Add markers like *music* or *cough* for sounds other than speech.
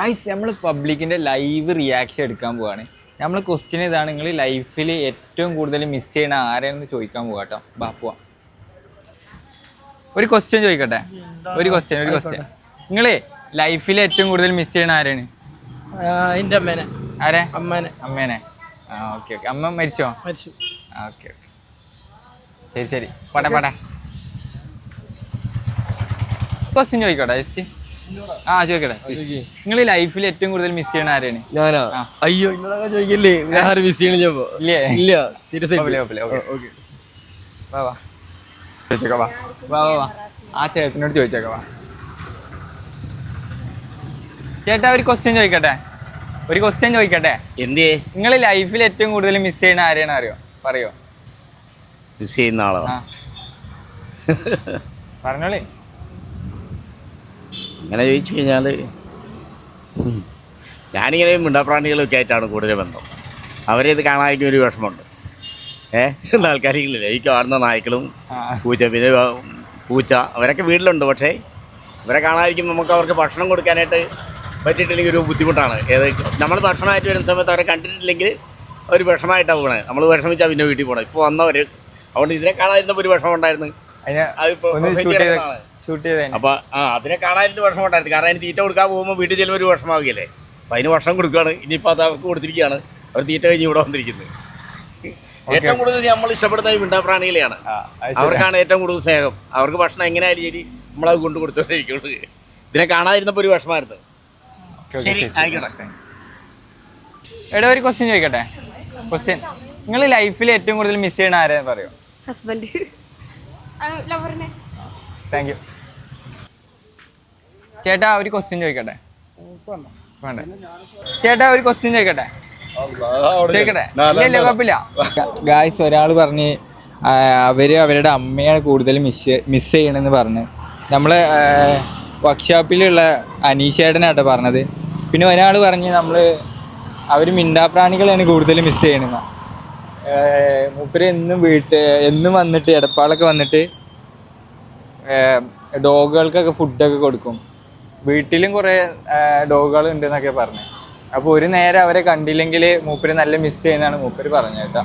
Guys നമ്മൾ പബ്ലിക്കിന്റെ live reaction എടുക്കാൻ പോവാണ്. നമ്മൾ ക്വസ്റ്റ്യൻ ഇതാണ് നിങ്ങൾ ലൈഫിൽ ഏറ്റവും കൂടുതൽ മിസ് ചെയ്യണ ആരെയെന്ന് ചോദിക്കാൻ പോവാ കേട്ടോ ബാപ്പു ഒരു ക്വസ്റ്റ്യൻ ചോദിക്കട്ടെ? ഒരു ക്വസ്റ്റ്യൻ ഒരു ക്വസ്റ്റ്യൻ നിങ്ങളെ ലൈഫിൽ ഏറ്റവും കൂടുതൽ മിസ് ചെയ്യണ ആരാണ്? എന്റെ അമ്മേനെ. ആരെ? അമ്മേനെ. അമ്മേനെ. ആ ഓക്കെ ഓക്കെ അമ്മ മരിച്ചോ? മരിച്ചു. ഓക്കെ ശരി ശരി. പടേ പടേ ക്വസ്റ്റ്യൻ ചോദിക്കട്ടെ ജസ്റ്റ് ആ ചോദിക്കട്ടെ. നിങ്ങൾ ലൈഫിൽ ഏറ്റവും കൂടുതൽ മിസ് ചെയ്യണ ആരാണ്? ഞാനാ? അയ്യോ ഇന്നലെ ചോദിക്കില്ലേ? ഞാൻ ആരും മിസ് ചെയ്യണില്ലപ്പോ ഇല്ലേ? ഇല്ല സീരിയസ്. വാ വാ. ചോദിച്ചേക്കാം വാ. വാ വാ ആ ചേട്ടനോട് ചോദിച്ചേക്കാം വാ. ചേട്ടാ ഒരു ക്വസ്റ്റ്യൻ ചോദിക്കട്ടെ? ഒരു ക്വസ്റ്റ്യൻ ചോദിക്കട്ടെ? എന്തേ നിങ്ങൾ ലൈഫിൽ ഏറ്റവും കൂടുതൽ മിസ് ചെയ്യണ ആരെയാണ് അറിയോ? പറയോ? മിസ് ചെയ്യുന്ന ആളോ. പറഞ്ഞോളി. അങ്ങനെ ചോദിച്ചു കഴിഞ്ഞാൽ ഞാനിങ്ങനെ മിണ്ടാപ്രാണികളൊക്കെ ആയിട്ടാണ് കൂടുതൽ ബന്ധം. അവരെ ഇത് കാണാനായിട്ട് ഒരു വിഷമമുണ്ട്. ഏഹ് ആൾക്കാരില്ല ഈ കാണുന്ന നായ്ക്കളും പൂച്ച പിന്നെ പൂച്ച അവരൊക്കെ വീട്ടിലുണ്ട്. പക്ഷേ ഇവരെ കാണാതിരിക്കുമ്പോൾ നമുക്ക് അവർക്ക് ഭക്ഷണം കൊടുക്കാനായിട്ട് പറ്റിയിട്ടില്ലെങ്കിൽ ഒരു ബുദ്ധിമുട്ടാണ്. ഏത് നമ്മൾ ഭക്ഷണമായിട്ട് വരുന്ന സമയത്ത് അവരെ കണ്ടിട്ടില്ലെങ്കിൽ ഒരു വിഷമമായിട്ടാണ് പോകണേ നമ്മൾ വിഷമിച്ചാൽ പിന്നെ വീട്ടിൽ പോകണം ഇപ്പോൾ വന്നവർ അതുകൊണ്ട് ഇതിനെ കാണാതിരുന്നപ്പോൾ ഒരു വിഷമം ഉണ്ടായിരുന്നു. അതിപ്പോൾ ഷൂട്ട് അപ്പോൾ ആ അതിനെ കാണാനായിട്ട് വിഷമം ഉണ്ടായിരുന്നു കാരണം അതിന് തീറ്റ കൊടുക്കാൻ പോകുമ്പോൾ വീട്ടിൽ ചെല്ലുമ്പോൾ ഒരു വിഷമാവുകയല്ലേ അപ്പൊ അതിന് ഭക്ഷണം കൊടുക്കുകയാണ്. ഇനിയിപ്പോൾ അത് അവർക്ക് കൊടുത്തിരിക്കുകയാണ്. അവർ തീറ്റ കഴിഞ്ഞ് ഇവിടെ വന്നിരിക്കുന്നത് ഏറ്റവും കൂടുതൽ നമ്മൾ ഇഷ്ടപ്പെടുന്നത് മിണ്ടാപ്രാണികളെയാണ്. അവർക്കാണ് ഏറ്റവും കൂടുതൽ സ്നേഹം. അവർക്ക് ഭക്ഷണം എങ്ങനെയായാലും ശരി നമ്മളത് കൊണ്ട് കൊടുത്തോണ്ടിരിക്കുള്ളൂ. ഇതിനെ കാണാതിരുന്നപ്പോൾ ഒരു വിഷമായിരുന്നു ശരി, ആയിക്കോട്ടെ. എടാ ഒരു ക്വസ്റ്റ്യൻ ചോദിക്കട്ടെ? ക്വസ്റ്റ്യൻ നിങ്ങൾ ലൈഫിൽ ഏറ്റവും കൂടുതൽ മിസ് ചെയ്യണ ആരെന്ന് പറയോ? ഹസ്ബൻഡ് ലവറിനെ *laughs* താങ്ക് യു ചേട്ടാ ഒരു ക്വസ്റ്റ്യൻ ചോദിക്കട്ടെ? വേണ്ട. ചേട്ടാ ഒരു ക്വസ്റ്റ്യൻ ചോദിക്കട്ടെ? ചോദിക്കട്ടെ? ഇല്ല ഇല്ല കുഴപ്പമില്ല. ഗായ്സ് ഒരാൾ പറഞ്ഞ് അവർ അവരുടെ അമ്മയാണ് കൂടുതൽ മിസ് മിസ് ചെയ്യണമെന്ന് പറഞ്ഞ്. നമ്മൾ വർക്ക്ഷോപ്പിലുള്ള അനീഷേട്ടനാട്ടോ പറഞ്ഞത്. പിന്നെ ഒരാൾ പറഞ്ഞ് നമ്മൾ അവർ മിണ്ടാപ്രാണികളാണ് കൂടുതൽ മിസ് ചെയ്യണമെന്ന് മൂപ്പര് എന്നും വീട്ട് എന്നും വന്നിട്ട് എടപ്പാളൊക്കെ വന്നിട്ട് ഡോഗുകൾക്കൊക്കെ ഫുഡൊക്കെ കൊടുക്കും. വീട്ടിലും കുറേ ഡോഗുകൾ ഉണ്ട് എന്നൊക്കെ പറഞ്ഞു. അപ്പോൾ ഒരു നേരം അവരെ കണ്ടില്ലെങ്കിൽ മൂപ്പര് നല്ല മിസ് ചെയ്യുന്നതാണ് മൂപ്പര് പറഞ്ഞു കേട്ടോ